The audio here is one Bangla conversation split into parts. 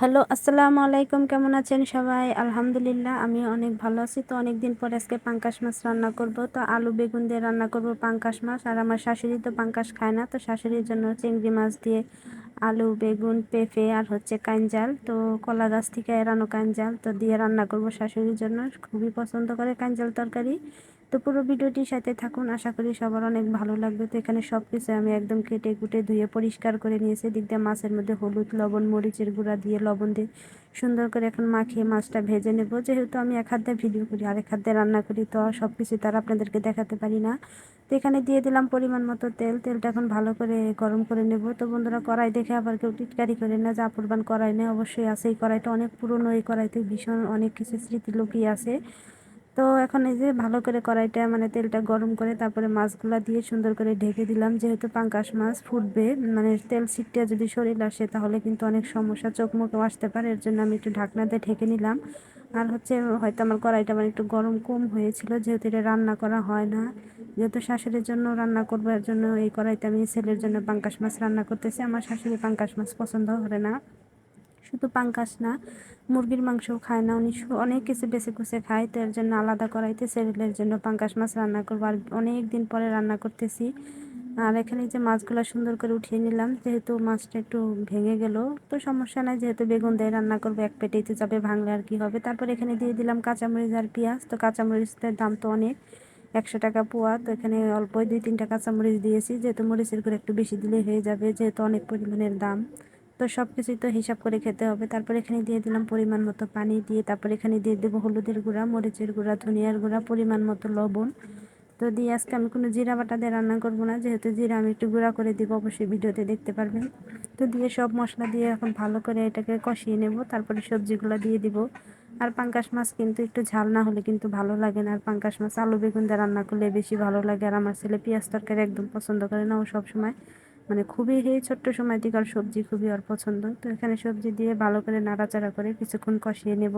হ্যালো, আসসালামু আলাইকুম। কেমন আছেন সবাই? আলহামদুলিল্লাহ আমি অনেক ভালো আছি। তো অনেক দিন পর আজকে পাঙ্কাশ মাছ রান্না করব। তো আলু, বেগুন দিয়ে রান্না করব পাঙ্কাশ মাছ। আর আমার শাশুড়ি তো পাঙ্কাশ খায় না, তো শাশুড়ির জন্য চিংড়ি মাছ দিয়ে আলু, বেগুন, পেঁপে আর হচ্ছে কাঞ্জাল তো কলা গাছ থেকে এড়ানো কাঞ্জাল তো দিয়ে রান্না করব শাশুড়ির জন্য। খুবই পছন্দ করে কাঞ্জাল তরকারি। তো পুরো ভিডিওটির সাথে থাকুন। আশা করি সবার অনেক ভালো লাগবে। তো এখানে সব কিছু আমি একদম কেটে কুটে ধুয়ে পরিষ্কার করে নিয়েছি। দিক দিয়ে মাছের মধ্যে হলুদ, লবণ, মরিচের গুঁড়া দিয়ে, লবণ দিয়ে সুন্দর করে এখন মাখিয়ে মাছটা ভেজে নেব। যেহেতু আমি এক হাত ভিডিও করি আর এক হাত রান্না করি, তো সব কিছু তার আপনাদেরকে দেখাতে পারি না। তো এখানে দিয়ে দিলাম পরিমাণ মতো তেল। তেলটা এখন ভালো করে গরম করে নেব। তো বন্ধুরা, কড়াই দেখে আবার কেউ টিটকারি করে না। যা পরিমাণ কড়াই নেই, অবশ্যই আছে। এই কড়াইটা অনেক পুরনো, এই কড়াইতে ভীষণ অনেক কিছু স্মৃতি লুকিয়ে আছে। তো এখন এই যে ভালো করে কড়াইটা মানে তেলটা গরম করে তারপরে মাছগুলা দিয়ে সুন্দর করে ঢেকে দিলাম। যেহেতু পাঙ্কাশ মাছ ফুটবে মানে তেল ছিটটা যদি শরীর আসে তাহলে কিন্তু অনেক সমস্যা, চোখ মুখেও আসতে পারে। এর জন্য আমি একটু ঢাকনা দিয়ে ঢেকে নিলাম। আর হচ্ছে হয়তো আমার কড়াইটা মানে একটু গরম কম হয়েছিল, যেহেতু এটা রান্না করা হয় না। যেহেতু শাশুড়ির জন্য রান্না করব, এর জন্য এই কড়াইতে আমি ছেলের জন্য পাঙ্কাশ মাছ রান্না করতেছি। আমার শাশুড়ি পাঙ্কাশ মাছ পছন্দ করে না। শুধু পাঙ্কাশ না, মুরগির মাংসও খায় না। উনি অনেক কিছু বেছে কুচে খায়, তো এর জন্য আলাদা করাইতে সেরেলের জন্য পাঙ্কাশ মাছ রান্না করব। আর অনেক দিন পরে রান্না করতেছি। আর এখানে যে মাছগুলো সুন্দর করে উঠিয়ে নিলাম, যেহেতু মাছটা একটু ভেঙে গেল, তো সমস্যা নাই, যেহেতু বেগুন দিয়ে রান্না করব, এক পেটেই তো যাবে, ভাঙলে আর কি হবে। তারপর এখানে দিয়ে দিলাম কাঁচামরিচ আর পেঁয়াজ। তো কাঁচামরিচের দাম তো অনেক, একশো টাকা পোয়া। তো এখানে অল্পই দুই তিনটা কাঁচামরিচ দিয়েছি, যেহেতু মরিচের করে একটু বেশি দিলে হয়ে যাবে, যেহেতু অনেক পরিমাণের দাম। তো সব কিছুই তো হিসাব করে খেতে হবে। তারপর এখানে দিয়ে দিলাম পরিমাণ মতো পানি দিয়ে তারপর এখানে দিয়ে দেবো হলুদের গুঁড়া, মরিচের গুঁড়া, ধনিয়ার গুঁড়া, পরিমাণ মতো লবণ। তো দিয়ে আজকে আমি কোনো জিরা বাটা দিয়ে রান্না করব না, যেহেতু জিরা আমি একটু গুঁড়া করে দিব, অবশ্যই ভিডিওতে দেখতে পারবেন। তো দিয়ে সব মশলা দিয়ে এখন ভালো করে এটাকে কষিয়ে নেব, তারপরে সবজিগুলো দিয়ে দিব। আর পাঙ্কাশ মাছ কিন্তু একটু ঝাল না হলে কিন্তু ভালো লাগে না। আর পাঙ্কাশ মাছ আলু, বেগুন দিয়ে রান্না করলে বেশি ভালো লাগে। আর আমার ছেলে পেঁয়াজ তরকারি একদম পছন্দ করে না ও সবসময়। মানে খুবই এই ছোট্ট সময় আর সবজি খুবই ওর পছন্দ। তো এখানে সবজি দিয়ে ভালো করে নাড়াচাড়া করে কিছুক্ষণ কষিয়ে নেব।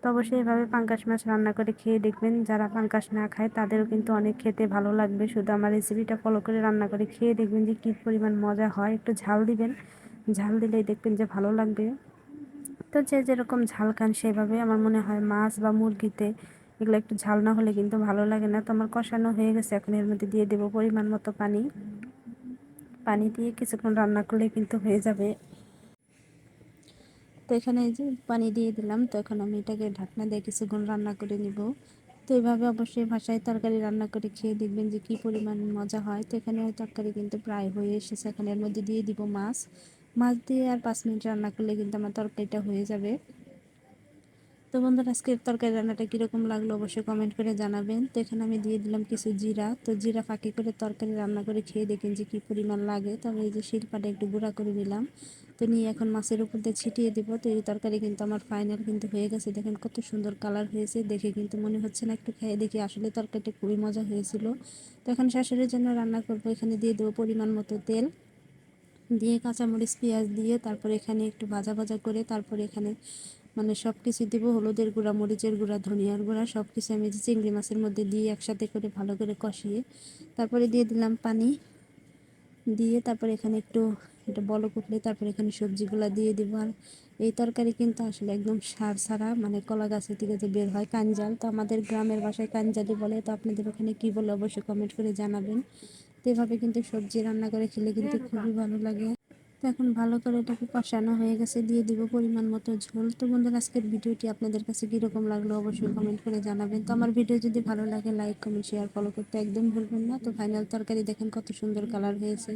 তো অবশ্যই এভাবে পাঙ্কাশ মাছ রান্না করে খেয়ে দেখবেন। যারা পাঙ্কাশ না খায়, তাদেরও কিন্তু অনেক খেতে ভালো লাগবে। শুধু আমার রেসিপিটা ফলো করে রান্না করে খেয়ে দেখবেন যে কী পরিমাণ মজা হয়। একটু ঝাল দিবেন। ঝাল দিলেই দেখবেন যে ভালো লাগবে। তো যে যেরকম ঝাল খান সেভাবে আমার মনে হয় মাছ বা মুরগিতে এগুলো একটু ঝাল না হলে কিন্তু ভালো লাগে না। তো আমার কষানো হয়ে গেছে। এখন এর মধ্যে দিয়ে দেবো পরিমাণ মতো পানি। পানি দিয়ে কিছুক্ষণ রান্না করলে কিন্তু হয়ে যাবে। তো এখানে যে পানি দিয়ে দিলাম, তো এখন আমি এটাকে ঢাকনা দিয়ে কিছুক্ষণ রান্না করে নিব। তো এইভাবে অবশ্যই ভাষায় তরকারি রান্না করে খেয়ে দেখবেন যে কী পরিমাণ মজা হয়। তো এখানে তরকারি কিন্তু প্রায় হয়ে এসেছে। এখন এর মধ্যে দিয়ে দিব মাছ। মাছ দিয়ে আর পাঁচ মিনিট রান্না করলে কিন্তু আমার তরকারিটা হয়ে যাবে। তো বন্ধুরা, আজকের তরকারি রান্নাটা কীরকম লাগল অবশ্যই কমেন্ট করে জানাবেন। তো এখানে আমি দিয়ে দিলাম কিছু জিরা। তো জিরা ফাঁকি করে তরকারি রান্না করে খেয়ে দেখেন যে কী পরিমাণ লাগে। তবে এই যে শিল্পাটা একটু গুঁড়া করে নিলাম। তো নিয়ে এখন মাছের উপর দিয়ে ছিটিয়ে দেবো। তো এই তরকারি কিন্তু আমার ফাইনাল কিন্তু হয়ে গেছে। দেখেন কত সুন্দর কালার হয়েছে। দেখে কিন্তু মনে হচ্ছে না একটু খেয়ে দেখি আসলে তরকারিটা খুবই মজা হয়েছিল। তো এখন শাশুড়ির জন্য রান্না করব। এখানে দিয়ে দেবো পরিমাণ মতো তেল। দিয়ে কাঁচামরিচ, পেঁয়াজ দিয়ে তারপর এখানে একটু ভাজা ভাজা করে তারপর এখানে মানে সব কিছু দেবো, হলুদের গুঁড়া, মরিচের গুঁড়া, ধনিয়ার গুঁড়া সব কিছু আমি চিংড়ি মাছের মধ্যে দিয়ে একসাথে করে ভালো করে কষিয়ে তারপরে দিয়ে দিলাম পানি। দিয়ে তারপরে এখানে একটু এটা বলক উঠলে তারপরে এখানে সবজিগুলো দিয়ে দেবো। আর এই তরকারি কিন্তু আসলে একদম সার ছাড়া মানে কলা গাছের থেকে যে বের হয় কাঞ্জাল। তো আমাদের গ্রামের বাসায় কাঞ্জালি বলে, তো আপনাদের ওখানে কী বলে অবশ্যই কমেন্ট করে জানাবেন। তো এভাবে কিন্তু সবজি রান্না করে খেলে কিন্তু খুবই ভালো লাগে। তো এখন ভালো করে এটাকে কষানো হয়ে গেছে, দিয়ে দিব পরিমাণ মতো ঝোল। তো বন্ধুরা, আজকের ভিডিওটি আপনাদের কাছে কীরকম লাগল অবশ্যই কমেন্ট করে জানাবেন। তো আমার ভিডিও যদি ভালো লাগে লাইক কমেন্ট শেয়ার ফলো করতে একদম ভুলবেন না। তো ফাইনাল তরকারি দেখেন কত সুন্দর কালার হয়েছে।